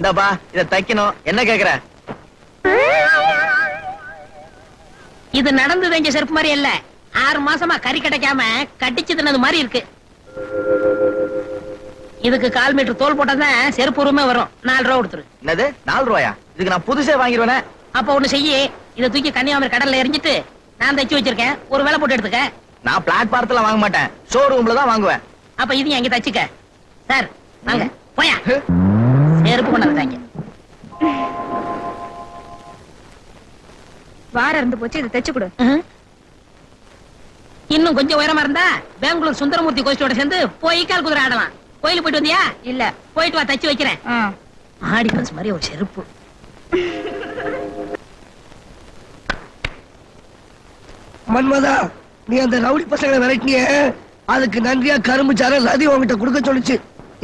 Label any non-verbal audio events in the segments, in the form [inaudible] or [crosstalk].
இந்தாப்பா இத தைக்கணும். என்ன கேக்குற? இது நடந்து தெரிஞ்ச செருப்பு மாதிரி இல்ல ஆறு மாசமா கறி கிடைக்காம கட்டிச்சு தின்னது மாதிரி இருக்கு. இதுக்கு கால் மீட்டர் தோல் போட்டாதான் செருப்பு உரிமை வரும். நாலு ரூபா கொடுத்துரு. என்னது? நாலு ரூபாயா? இதுக்கு நான் புதுசே வாங்கிடுவேனே அப்ப ஒண்ணு செய்யி இதை தூக்கி கன்னியாகுமரி கடல்ல எரிஞ்சிட்டு நான் தைச்சு வச்சிருக்கேன். ஒரு வேலை போட்டு எடுத்துக்க. நான் பிளாட்பாரத்துல வாங்க மாட்டேன். ஷோரூம்ல தான் வாங்குவேன். அப்ப இது அங்க தச்சுக்க. சார் வாங்க. போயா. செருப்பு கொண்டாந்துட்டாங்க வாரம் இருந்து போச்சு இதை தைச்சு கொடு. இன்னும் கொஞ்சம் உயரமா இருந்தா பெங்களூர் சுந்தரமூர்த்தி கோஷ்டியோட சேர்ந்து போய் கால் குதிரை ஆடலாம். கோயிலுக்கு போயிட்டு வந்தியா? இல்ல. போயிட்டு வா தச்சு வைக்கிறேன். ஆடி பஸ் மாதிரி ஒரு செருப்பு. மன்மதா நீ அந்த ரவுடி பசங்களை விரட்டினிய. அதுக்கு நன்றியா கரும்பு சார ரதி உன்கிட்ட கொடுக்க சொல்லுச்சு.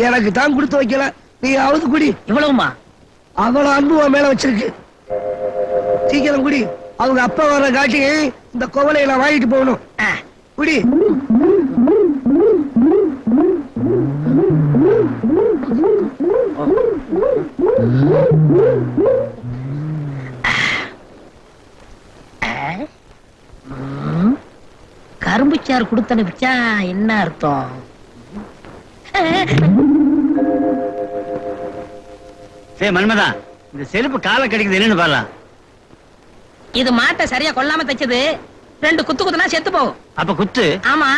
எனக்கு தான் கொடுத்து வைக்கல. நீ அவது குடி. இவ்வளவுமா? அவ்வளவு அன்பு உன் மேல வச்சிருக்கு. சீக்கிரம் குடி. அவங்க அப்பா வர்ற காட்டி இந்த கோவலையை நான் வாங்கிட்டு போகணும். குடி. ம். கரும்புச்சாறு கொடுத்து அனுப்பிச்சா என்ன அர்த்தம்? சரி மன்மதா இந்த செருப்பு காலை கடிக்குது என்னன்னு பாரலாம். இது மாட்டை சரியா கொல்லாம தைச்சது ரெண்டு குத்து குத்துனா செத்து போகும். அப்ப குத்து? ஆமா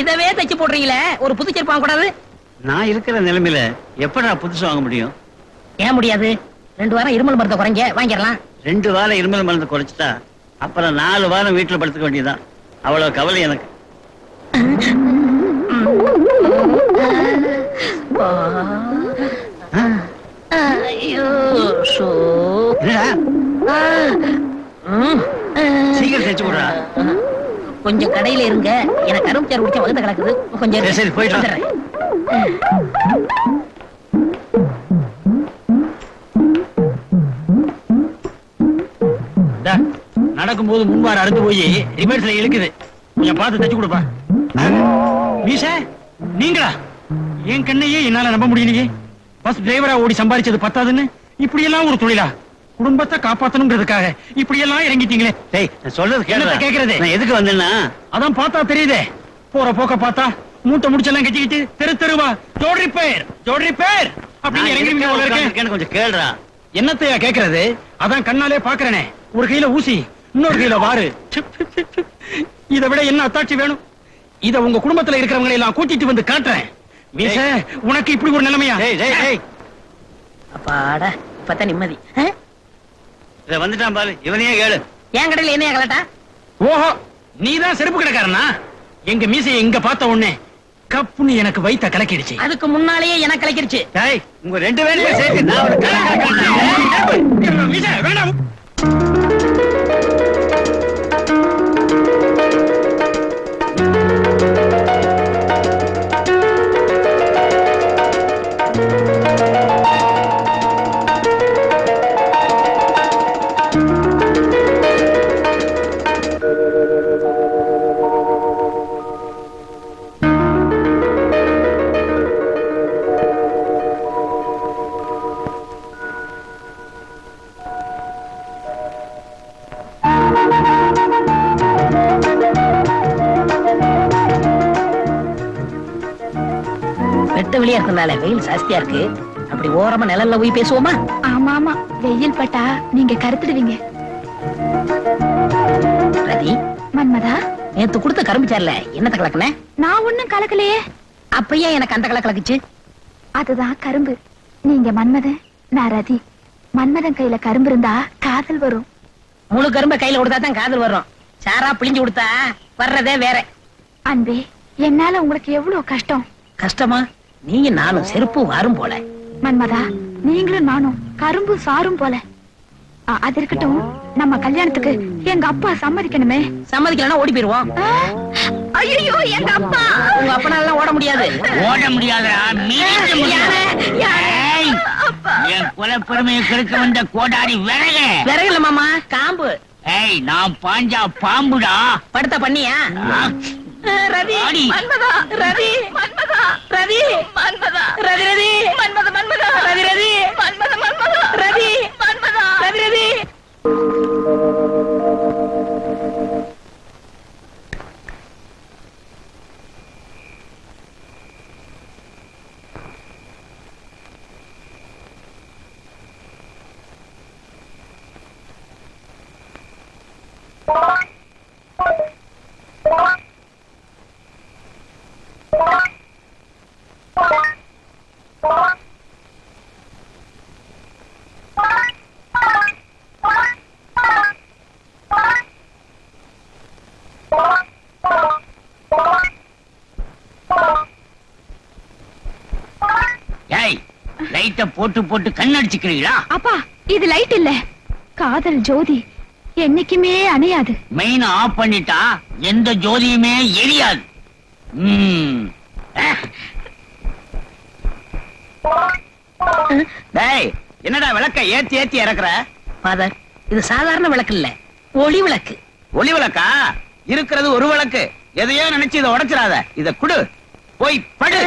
இதவே தைச்சு போடுறீங்களே ஒரு புது செருப்பு வாங்க கூடாது. நான் இருக்கிற நிலைமையில எப்படா புதுசு வாங்க முடியும்? ஏன் முடியாது? ரெண்டு வாரம் இருமல் மருந்த குறைங்க வாங்கிடலாம். ரெண்டு வாரம் இருமல் மருந்து குறைச்சிட்டா அப்புறம் நாலு வாரம் வீட்டுல படுத்துக்க வேண்டியதுதான். அவ்வளவு கவலை எனக்கு. சீக்கிரம் தைச்சு கொடுடா. கொஞ்சம் கடையில இருங்க. எனக்கு கரும்பு குடிச்ச வகுத்த கிடக்குது. கொஞ்சம். சரி, சரி, போயிட்டு நடக்கும்போது முன்பார் அறுந்து போய் ரிவர்ஸ்ல இழுக்குது. கொஞ்சம் பார்த்து தச்சு கொடுப்பா. மீச நீங்களா? என் கண்ணையே என்னால நம்ப முடியலையே. பஸ் டிரைவரா ஓடி சம்பாதிச்சது பத்தாதுன்னு? இப்படி எல்லாம் ஒரு தொழிலா? குடும்பத்தை காப்பாத்தணுங்கிறதுக்காக இப்படி எல்லாம் இறங்கிட்டீங்களே. டேய் நான் சொல்றது என்னத்த கேக்குறது? நான் எதுக்கு வந்தேன்னா? அதான் பார்த்தா தெரியுதே. போற போக்க பார்த்தா மூட்டை முடிச்செல்லாம் கட்டிக்கிட்டு தெரு தெருவா ஜோடி ரிப்பேர் ஜோடி ரிப்பேர் அப்படின்னு இறங்கிருவீங்க போல கொஞ்சம் கேளுடா. என்னத்தையா கேக்குறது? அதான் கண்ணாலே பாக்குறேனே. ஒரு கையில ஊசி இன்னொரு கையில வாரு இதை விட என்ன அத்தாட்சி வேணும்? இத உங்க குடும்பத்துல இருக்கிறவங்களை எல்லாம் கூட்டிட்டு வந்து காட்டுறேன். மீச உனக்கு இப்படி ஒரு நிலைமையா அப்பாடா இப்பதான் நிம்மதி? இத வந்துட்டான் பாரு இவனையே கேளு என் கடையில என்ன கலட்டா ஓஹோ நீதான் செருப்பு கடைக்காரனா எங்க மீசைய எங்க பார்த்த உடனே கப்புன்னு எனக்கு வைத்த கலக்கிடுச்சு அதுக்கு முன்னாலேயே எனக்கு கலைக்கிருச்சு டேய் உங்க ரெண்டு பேரையும் சேர்த்து நான் ஒரு கலை கலக்கிறேன். மீசை, வேண்டாம் வெளியா இருக்கனால வெயில் ஜாஸ்தியா இருக்கு. அப்படி ஓரமா நிழல்ல போய் பேசுவோமா? ஆமா ஆமா. வெயில் பட்டா நீங்க கருத்துடுவீங்க. ரதி மன்மதா? நேத்து கொடுத்த கரும்பு சார்ல என்னத்த கலக்குன? நான் ஒண்ணும் கலக்கலையே. அப்பயே எனக்கு அந்த கலக்க கலக்குச்சு. அதுதான் கரும்பு. நீங்க மன்மதன் நான் ரதி. மன்மதன் கையில கரும்பு இருந்தா காதல் வரும். முழு கரும்பை கையில கொடுத்தா தான் காதல் வரும். சாரா பிழிஞ்சு கொடுத்தா வர்றதே வேற. அன்பே என்னால உங்களுக்கு எவ்வளவு கஷ்டம்? கஷ்டமா? நீங்க நானும் செருப்பு வாரும் போல. மன்மதா நீங்களும் நானும் கரும்பு சாரும் போல. அது இருக்கட்டும். நம்ம கல்யாணத்துக்கு எங்க அப்பா சம்மதிக்கணுமே. சம்மதிக்கலன்னா ஓடி போயிருவோம். ஐயோ எங்க அப்பா! உங்க அப்பனால ஓட முடியாது. ஓட முடியாதா. என் குல பெருமையை கெடுக்க வந்த கோடாரி விறக. விறகுல மாமா காம்பு. ஏய் நான் பாஞ்சா பாம்புடா. படுத்த பண்ணியா? రవి మన్మద రవి మన్మద రవి మన్మద రవి రవి. మన్మద మన్మద రవి రవి. మన్మద మన్మద రవి మన్మద రవి రవి. லைட்ட போட்டு போட்டு கண்ணடிச்சுக்கிறீங்களா? அப்பா இது லைட் இல்ல. காதல் ஜோதி. என்னைக்குமே அணையாது. மெயின் ஆஃப் பண்ணிட்டா எந்த ஜோதியுமே எரியாது. டேய் என்னடா விளக்க ஏத்தி ஏத்தி இறக்குற? ஃபாதர் இது சாதாரண விளக்கு இல்ல. ஒளி விளக்கு. ஒளி விளக்கா? இருக்கிறது ஒரு விளக்கு. எதையோ நினைச்சு இதை உடைச்சிடாத. இத குடு. போய் படு.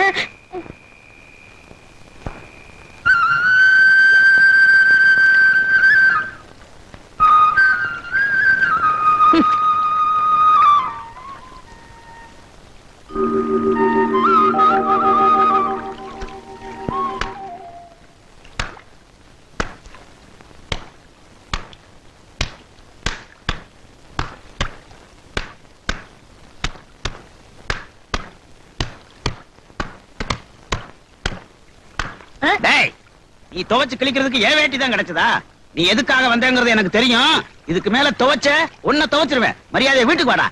நீ துவைச்சு கிழிக்கிறதுக்கு ஏன் வேட்டி தான் கிடைச்சதா? நீ எதுக்காக வந்தேங்கிறது எனக்கு தெரியும். இதுக்கு மேல துவைச்ச உன்னை துவைச்சிருவேன். மரியாதை வீட்டுக்கு வாடா.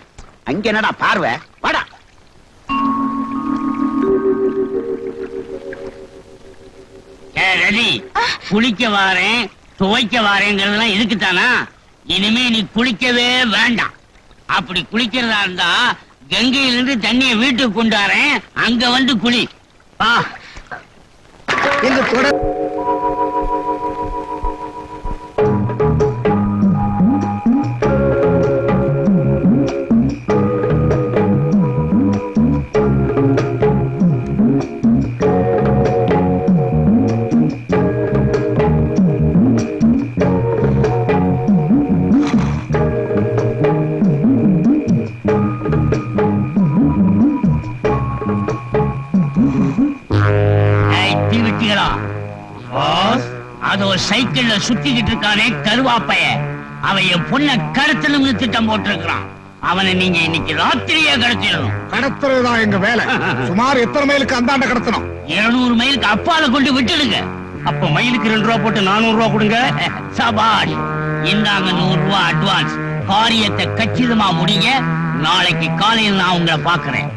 அங்க என்னடா பார்வை? வாடா. ரவி குளிக்க வாரேன் துவைக்க வாரேங்கிறதுலாம் இதுக்கு தானா இனிமே நீ குளிக்கவே வேண்டாம். அப்படி குளிக்கிறதா இருந்தா கங்கையிலிருந்து தண்ணியை வீட்டுக்கு கொண்டு வரேன். அங்க வந்து குளி. வா எங்க தொடர் சைக்கிள்ல சுத்திக்கிட்டு இருக்கானே கருவாப்பைய. அவன் என் பொண்ண கடத்தணும்னு திட்டம் போட்டிருக்கிறான். அவனை நீங்க இன்னைக்கு ராத்திரியே கடத்திடணும். கடத்துறதுதான் எங்க வேலை. [laughs] சுமார் எத்தனை மைலுக்கு அந்தாண்ட கடத்தணும்? இருநூறு மைலுக்கு அப்பால கொண்டு விட்டுடுங்க. அப்ப மயிலுக்கு ரெண்டு ரூபா போட்டு நானூறு ரூபா கொடுங்க. சபாஷ் இந்தாங்க நூறு ரூபாய் அட்வான்ஸ் காரியத்தை கச்சிதமா முடிங்க. நாளைக்கு காலையில் நான் உங்களை பாக்குறேன்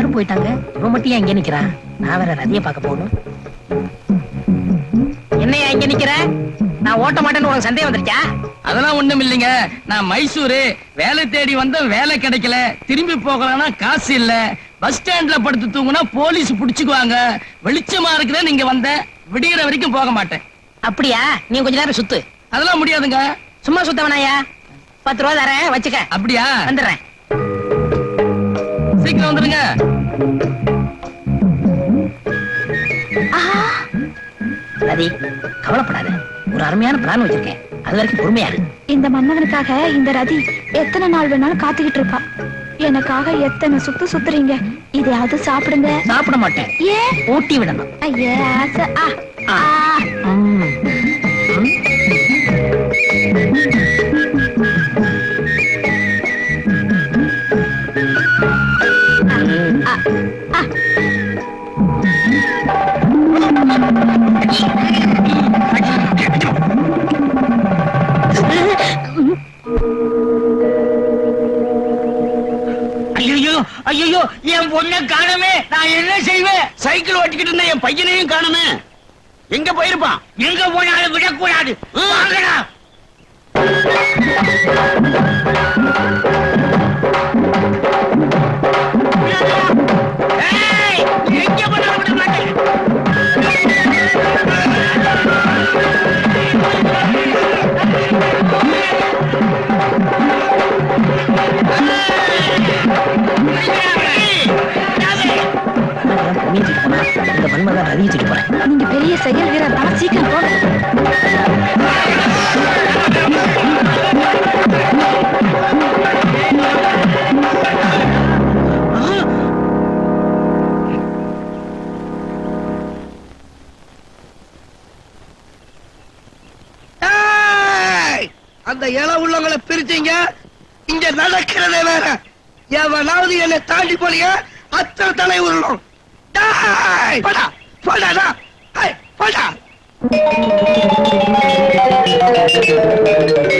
எல்லாரும் போயிட்டாங்க. இவன் மட்டும் இங்க நிக்கிறான் நான் வேற ரதிய பார்க்க போகணும். என்னையா இங்க நிக்கிற? நான் ஓட்ட மாட்டேன்னு உனக்கு சந்தேகம் வந்துருச்சா? அதெல்லாம் ஒண்ணும் இல்லைங்க. நான் மைசூரு. வேலை தேடி வந்த வேலை கிடைக்கல. திரும்பி போகலாம்னா காசு இல்ல. பஸ் ஸ்டாண்ட்ல படுத்து தூங்குனா போலீஸ் புடிச்சுக்குவாங்க. வெளிச்சமா இருக்குதே நீங்க வந்த விடிகிற வரைக்கும் போக மாட்டேன். அப்படியா? நீ கொஞ்ச நேரம் சுத்து. அதெல்லாம் முடியாதுங்க. சும்மா சுத்த வேணாயா பத்து ரூபா தரேன் வச்சுக்க. அப்படியா? வந்துடுறேன். சீக்கிரம் வந்துருங்க. ரதி கவலைப்படாத. ஒரு அருமையான பிளான் வச்சிருக்கேன். அது வரைக்கும் பொறுமையா இந்த மன்னவனுக்காக இந்த ரதி எத்தனை நாள் வேணாலும் காத்துக்கிட்டு இருப்பா. எனக்காக எத்தனை சுத்து சுத்துறீங்க. இதையாவது சாப்பிடுங்க. சாப்பிட மாட்டேன். ஏன் ஊட்டி விடணும். ஐயே ஆசை. ஆ. என் பொண்ணை காணுமே. நான் என்ன செய்வேன்? சைக்கிள் ஓட்டிக்கிட்டு இருந்த என் பையனையும் காணுமே. எங்க போயிருப்பான்? எங்க போனாலும் விடக்கூடாது. வாங்கடா. பெரிய செயல் வீரர் தான் சீக்கிரம் போங்க அந்த இல உள்ளவங்களை பிரிச்சீங்க? இங்க நடக்கிறதே வேற. எவனாவது என்னை தாண்டி போலியா அத்தனை தலை உருளும். படா போடா டா. ஏய், போடா